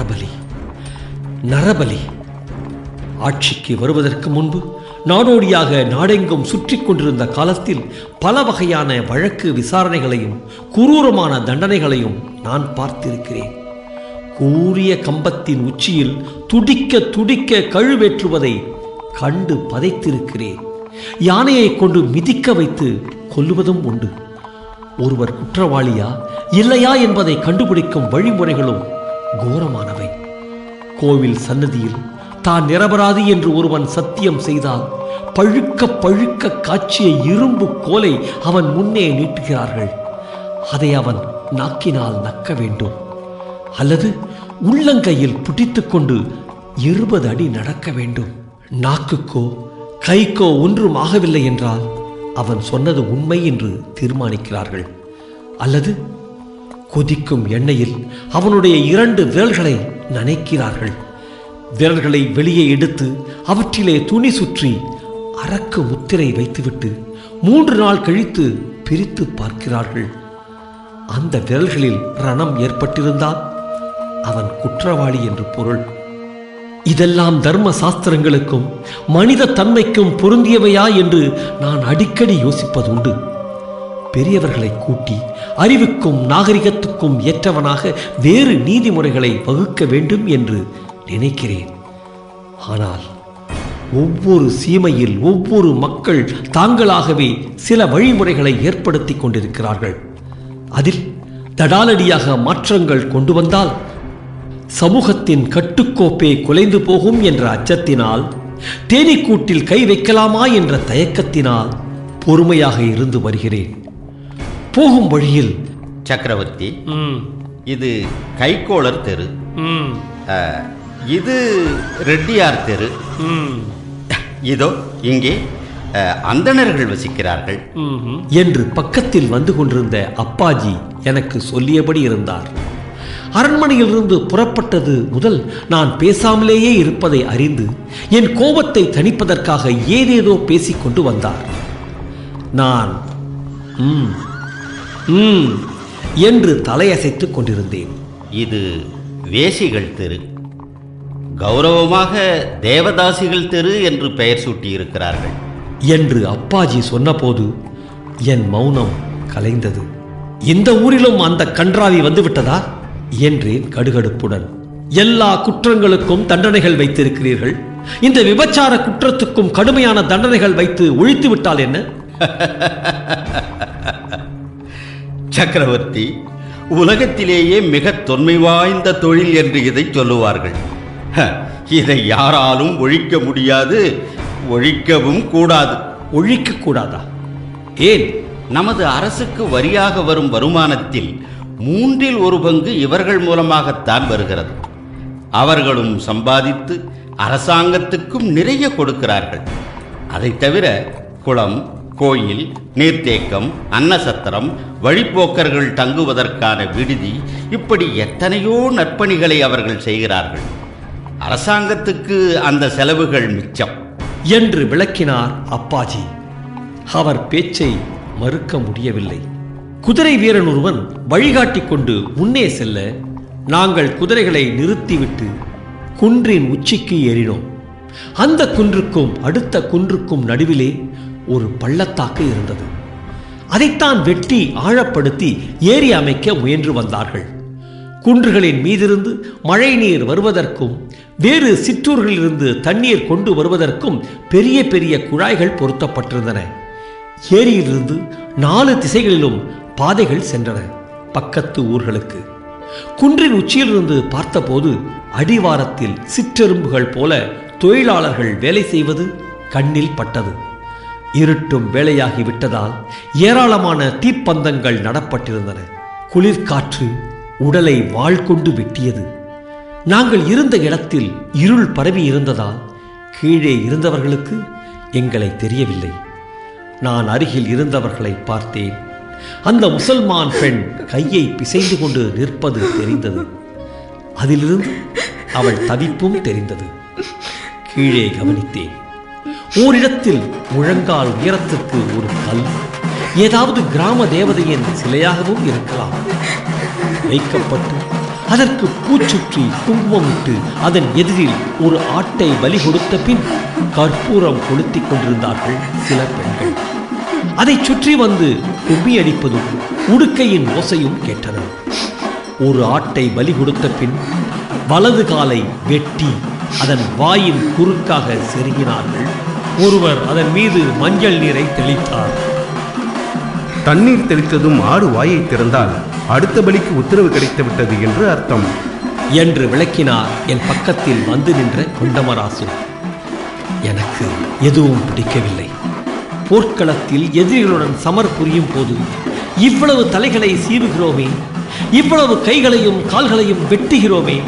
நரபலி. நரபலி. ஆட்சிக்கு வருவதற்கு முன்பு நாடோடியாக நாடெங்கும் சுற்றி கொண்டிருந்த காலத்தில் பல வகையான வழக்கு விசாரணைகளையும் குரூரமான தண்டனைகளையும் நான் பார்த்திருக்கிறேன். கூரிய கம்பத்தின் உச்சியில் துடிக்க துடிக்க கழுவேற்றுவதை கண்டு பதைத்திருக்கிறேன். யானையை கொண்டு மிதிக்க வைத்து கொல்லுவதும் உண்டு. ஒருவர் குற்றவாளியா இல்லையா என்பதை கண்டுபிடிக்கும் வழிமுறைகளும் கோரமானவை. கோவில் சன்னதியில் தான் நிரபராதி என்று ஒருவன் சத்தியம் செய்தால் பழுக்க பழுக்க காட்சிய இரும்பு கோலை அவன் முன்னே நீட்டுகிறார்கள். அதை அவன் நாக்கினால் நக்க வேண்டும். அல்லது உள்ளங்கையில் பிடித்துக்கொண்டு இருபது அடி நடக்க வேண்டும். நாக்குக்கோ கைக்கோ ஒன்றும் ஆகவில்லை என்றால் அவன் சொன்னது உண்மை என்று தீர்மானிக்கிறார்கள். அல்லது கொதிக்கும் எண்ணெயில் அவனுடைய இரண்டு விரல்களை நனைக்கிறார்கள். விரல்களை வெளியே எடுத்து அவற்றிலே துணி சுற்றி அரக்கு முத்திரை வைத்துவிட்டு மூன்று நாள் கழித்து பிரித்து பார்க்கிறார்கள். அந்த விரல்களில் ரணம் ஏற்பட்டிருந்தால் அவன் குற்றவாளி என்று பொருள். இதெல்லாம் தர்ம சாஸ்திரங்களுக்கும் மனித தன்மைக்கும் பொருந்தியவையா என்று நான் அடிக்கடி யோசிப்பதுண்டு. பெரியவர்களை கூட்டி அறிவுக்கும் நாகரிகத்துக்கும் ஏற்றவனாக வேறு நீதிமுறைகளை வகுக்க வேண்டும் என்று நினைக்கிறேன். ஆனால் ஒவ்வொரு சீமையில் ஒவ்வொரு மக்கள் தாங்களாகவே சில வழிமுறைகளை ஏற்படுத்தி கொண்டிருக்கிறார்கள். அதில் தடாலடியாக மாற்றங்கள் கொண்டு வந்தால் சமூகத்தின் கட்டுக்கோப்பே குலைந்து போகும் என்ற அச்சத்தினால் தேனீக்கூட்டில் கை வைக்கலாமா என்ற தயக்கத்தினால் பொறுமையாக இருந்து வருகிறேன். போகும் வழியில் சக்கரவர்த்தி ம், இது கைக்கோளர் தெரு. இது ரெட்டியார் தெரு. இதோ இங்கே அந்தணர்கள் வசிக்கிறார்கள். என்று பக்கத்தில் வந்து கொண்டிருந்த அப்பாஜி எனக்கு சொல்லியபடி இருந்தார். அரண்மனையிலிருந்து புறப்பட்டது முதல் நான் பேசாமலேயே இருப்பதை அறிந்து என் கோபத்தை தணிப்பதற்காக ஏதேதோ பேசிக் கொண்டு வந்தார். நான் ம். ம் என்று தலையசைத்துக் கொண்டிருந்தேன். இது வேசிகள் தெரு. கௌரவமாக தேவதாசிகள் தெரு என்று பெயர் சூட்டியிருக்கிறார்கள். என்று அப்பாஜி சொன்னபோது என் மௌனம் கலைந்தது. இந்த ஊரிலும் அந்த கன்றாவி வந்துவிட்டதா? என்றேன் கடுகடுப்புடன். எல்லா குற்றங்களுக்கும் தண்டனைகள் வைத்திருக்கிறீர்கள். இந்த விபச்சார குற்றத்துக்கும் கடுமையான தண்டனைகள் வைத்து ஒழித்து விட்டால் என்ன? சக்கரவர்த்தி உலகத்திலேயே மிக தொன்மை வாய்ந்த தொழில் என்று இதை சொல்லுவார்கள். இதை யாராலும் ஒழிக்க முடியாது ஒழிக்கவும் கூடாது. ஒழிக்க கூடாதா? ஏன்? நமது அரசுக்கு வரியாக வரும் வருமானத்தில் மூன்றில் ஒரு பங்கு இவர்கள் மூலமாகத்தான் வருகிறது. அவர்களும் சம்பாதித்து அரசாங்கத்துக்கும் நிறைய கொடுக்கிறார்கள். அதை தவிர குளம் கோயில் நீர்த்தேக்கம் அன்னசத்திரம் வழிப்போக்கர்கள் தங்குவதற்கான விடுதி இப்படி எத்தனையோ நற்பணிகளை அவர்கள் செய்கிறார்கள். அரசாங்கத்துக்கு அந்த செலவுகள் மிச்சம். என்று விளக்கினார் அப்பாஜி. அவர் பேச்சை மறுக்க முடியவில்லை. குதிரை வீரன் ஒருவன் வழிகாட்டிக் கொண்டு முன்னே செல்ல நாங்கள் குதிரைகளை நிறுத்திவிட்டு குன்றின் உச்சிக்கு ஏறினோம். அந்த குன்றுக்கும் அடுத்த குன்றுக்கும் நடுவிலே ஒரு பள்ளத்தாக்கு இருந்தது. அதைத்தான் வெட்டி ஆழப்படுத்தி ஏரி அமைக்க முயன்று வந்தார்கள். குன்றுகளின் மீதிருந்து மழை நீர் வருவதற்கும் வேறு சிற்றூர்களிலிருந்து தண்ணீர் கொண்டு வருவதற்கும் பெரிய பெரிய குழாய்கள் பொருத்தப்பட்டிருந்தன. ஏரியிலிருந்து நாலு திசைகளிலும் பாதைகள் சென்றன பக்கத்து ஊர்களுக்கு. குன்றின் உச்சியிலிருந்து பார்த்தபோது அடிவாரத்தில் சிற்றெரும்புகள் போல தொழிலாளர்கள் வேலை செய்வது கண்ணில் பட்டது. இருட்டும் வேலையாகி விட்டதால் ஏராளமான தீப்பந்தங்கள் நடப்பட்டிருந்தன. குளிர்காற்று உடலை வாள் கொண்டு வெட்டியது. நாங்கள் இருந்த இடத்தில் இருள் பரவி இருந்ததால் கீழே இருந்தவர்களுக்கு எங்களை தெரியவில்லை. நான் அருகில் இருந்தவர்களை பார்த்தேன். அந்த முசல்மான் பெண் கையை பிசைந்து கொண்டு நிற்பது தெரிந்தது. அதிலிருந்து அவள் தவிப்பும் தெரிந்தது. கீழே கவனித்தேன். ஓரிடத்தில் முழங்கால் உயரத்திற்கு ஒரு கல். ஏதாவது கிராம தேவதையின் சிலையாகவும் இருக்கலாம். வைக்கப்பட்டு அதற்கு பூச்சுற்றி குங்குமமிட்டு அதன் எதிரில் ஒரு ஆட்டை பலி கொடுத்த பின் கற்பூரம் கொளுத்திக் கொண்டிருந்தார்கள் சில பெண்கள். அதைச் சுற்றி வந்து கும்மி அடிப்பதும் உடுக்கையின் ஓசையும் கேட்டன ஒரு ஆட்டை பலி கொடுத்த பின் வலது காலை வெட்டி அதன் வாயின் குறுக்காக செருகினார்கள். ஒருவர் அதன் மீது மஞ்சள் நீரை தெளித்தார். தண்ணீர் தெளித்ததும் ஆடு வாயை திறந்தால் அடுத்த பலிக்கு உத்தரவு கிடைத்து விட்டது என்று அர்த்தம். என்று விளக்கினார் என் பக்கத்தில் வந்து நின்ற குண்டமராசு. எனக்கு எதுவும் பிடிக்கவில்லை. போர்க்களத்தில் எதிரிகளுடன் சமர் புரியும் போது இவ்வளவு தலைகளை சீவுகிறோமே இவ்வளவு கைகளையும் கால்களையும் வெட்டுகிறோமே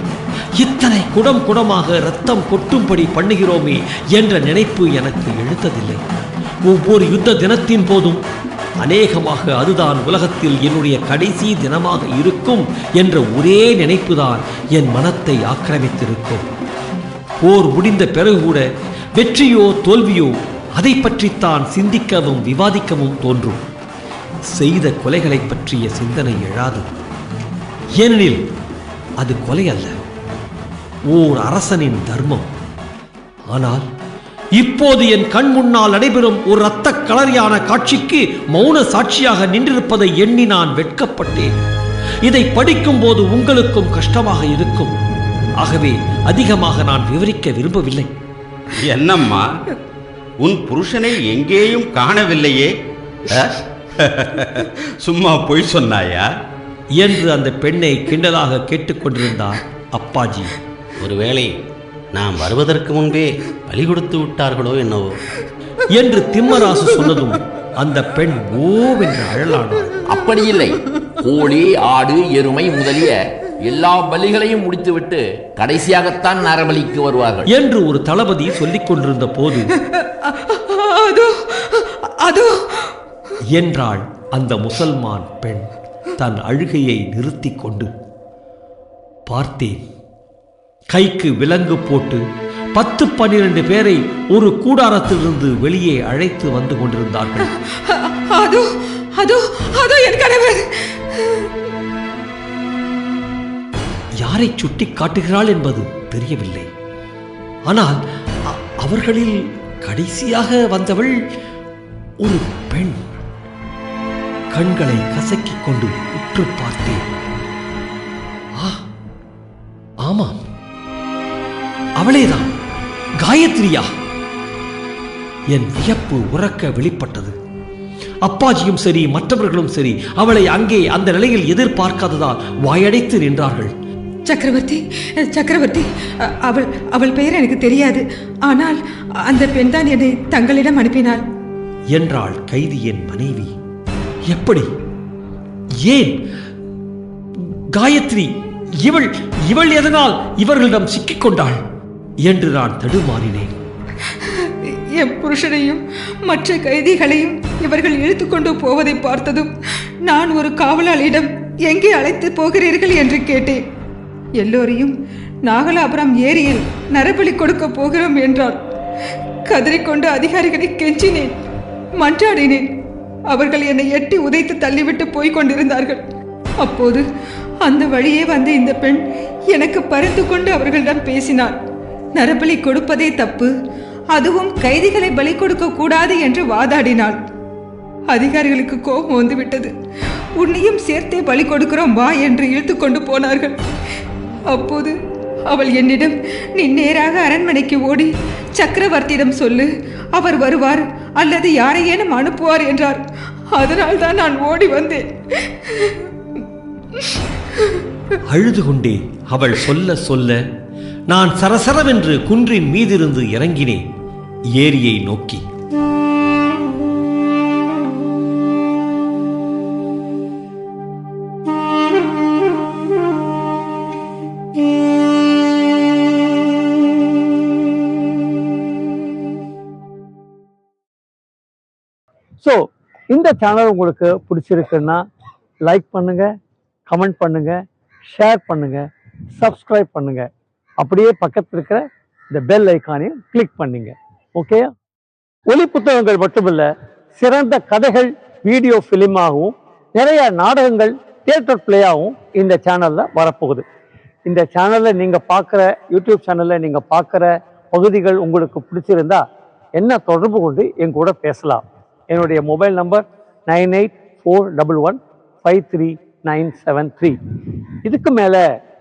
இத்தனை குடம் குடமாக ரத்தம் கொட்டும்படி பண்ணுகிறோமே என்ற நினைப்பு எனக்கு எழுத்ததில்லை. ஒவ்வொரு யுத்த தினத்தின் போதும் அநேகமாக அதுதான் உலகத்தில் என்னுடைய கடைசி தினமாக இருக்கும் என்ற ஒரே நினைப்புதான் என் மனத்தை ஆக்கிரமித்திருக்கும். போர் முடிந்த பிறகு கூட வெற்றியோ தோல்வியோ அதை பற்றித்தான் சிந்திக்கவும் விவாதிக்கவும் தோன்றும். செய்த கொலைகளைப் பற்றிய சிந்தனை எழாது. ஏனெனில் அது கொலை அல்ல. ஓர் அரசனின் தர்மம். ஆனால் இப்போது என் கண் முன்னால் நடைபெறும் ஒரு இரத்த களரியான காட்சிக்கு மௌன சாட்சியாக நின்றிருப்பதை எண்ணி நான் வெட்கப்பட்டேன். இதை படிக்கும் போது உங்களுக்கும் கஷ்டமாக இருக்கும். ஆகவே அதிகமாக நான் விவரிக்க விரும்பவில்லை. என்னம்மா? உன் புருஷனை எங்கேயும் காணவில்லையே? சும்மா பொய் சொன்னாயா? என்று அந்த பெண்ணை கிண்டலாக கேட்டுக்கொண்டிருந்தார் அப்பாஜி. ஒருவேளை நாம் வருவதற்கு முன்பே பலி கொடுத்து விட்டார்களோ என்னவோ? என்று திம்மராசு சொன்னதும் அந்த பெண் ஓவென்று அழலானாள். அப்படி இல்லை கோழி ஆடு எருமை முதலிய எல்லா பலிகளையும் முடித்துவிட்டு கடைசியாகத்தான் நரபலிக்கு வருவார்கள். என்று ஒரு தளபதி சொல்லிக் கொண்டிருந்த போது அதோ அதோ. என்றாள் அந்த முசல்மான் பெண் தன் அழுகையை நிறுத்திக் கொண்டு பார்த்தேன். கைக்கு விலங்கு போட்டு பத்து பன்னிரண்டு பேரை ஒரு கூடாரத்திலிருந்து வெளியே அழைத்து வந்து கொண்டிருந்தார்கள். அதோ அதோ அதோ என் கணவர். யாரை சுட்டி காட்டுகிறாள் என்பது தெரியவில்லை. ஆனால் அவர்களில் கடைசியாக வந்தவள் ஒரு பெண். கண்களை கசக்கிக் கொண்டு உற்று பார்த்தேன். ஆமாம். அவளேதான். காயத்ரியா. என் வியப்பு உறக்க வெளிப்பட்டது. அப்பாஜியும் சரி மற்றவர்களும் சரி அவளை அங்கே அந்த நிலையில் எதிர்பார்க்காததால் வாயடைத்து நின்றார்கள். சக்கரவர்த்தி சக்கரவர்த்தி அவள் அவள் பெயர் எனக்கு தெரியாது. ஆனால் அந்த பெண் தான் என்னை தங்களிடம் அனுப்பினாள். என்றாள் கைதியின் மனைவி. எப்படி? ஏன்? காயத்ரி இவள் இவள் எதனால் இவர்களிடம் சிக்கிக் கொண்டாள் என்று நான் தடுமாறினேன். என் புருஷனையும் மற்ற கைதிகளையும் இவர்கள் இழுத்துக்கொண்டு போவதை பார்த்ததும் நான் ஒரு காவலாளியிடம் எங்கே அழைத்து போகிறீர்கள்? என்று கேட்டேன். எல்லோரையும் நாகலாபுரம் ஏரியில் நரபலி கொடுக்க போகிறோம் என்றார். கதறிக்கொண்டு அதிகாரிகளை கெஞ்சினேன். மன்றாடினேன். அவர்கள் என்னை எட்டி உதைத்து தள்ளிவிட்டு போய்க் கொண்டிருந்தார்கள். அப்போது அந்த வழியே வந்த இந்த பெண் எனக்கு பறித்து கொண்டு அவர்களிடம் பேசினார் நரபலி கொடுப்பதே தப்பு. அதுவும் கைதிகளை பலி கொடுக்க கூடாது என்று வாதாடினாள். அதிகாரிகளுக்கு கோபம் வந்துவிட்டது. உன்னையும் சேர்த்தே பலி கொடுக்கிறோம் வா என்று இழுத்து கொண்டு போனார்கள். அப்போது அவள் என்னிடம் நீ நேராக அரண்மனைக்கு ஓடி சக்கரவர்த்தியிடம் சொல்லு. அவர் வருவார் அல்லது யாரையேனும் அனுப்புவார் என்றார். அதனால் தான் நான் ஓடி வந்தேன். அழுது கொண்டே அவள் சொல்ல சொல்ல நான் சரசரவென்று குன்றின் மீதிருந்து இறங்கினேன். ஏரியை நோக்கி. ஸோ இந்த சேனல் உங்களுக்கு பிடிச்சிருக்குன்னா லைக் பண்ணுங்கள் கமெண்ட் பண்ணுங்கள் ஷேர் பண்ணுங்கள் சப்ஸ்கிரைப் பண்ணுங்கள் அப்படியே பக்கத்தில் இருக்கிற இந்த பெல் ஐக்கானையும் கிளிக் பண்ணுங்க. ஓகே ஒலி புத்தகங்கள் மட்டுமல்ல சிறந்த கதைகள் வீடியோ ஃபிலிமாகவும் நிறைய நாடகங்கள் தியேட்டர் பிளேயாகவும் இந்த சேனலில் வரப்போகுது. இந்த சேனலில் நீங்கள் பார்க்குற யூடியூப் சேனலில் நீங்கள் பார்க்குற பகுதிகள் உங்களுக்கு பிடிச்சிருந்தா என்ன தொடர்பு கொண்டு என் கூட பேசலாம். என்னுடைய mobile number nine eight four double one five three nine seven three இதுக்கு மேலே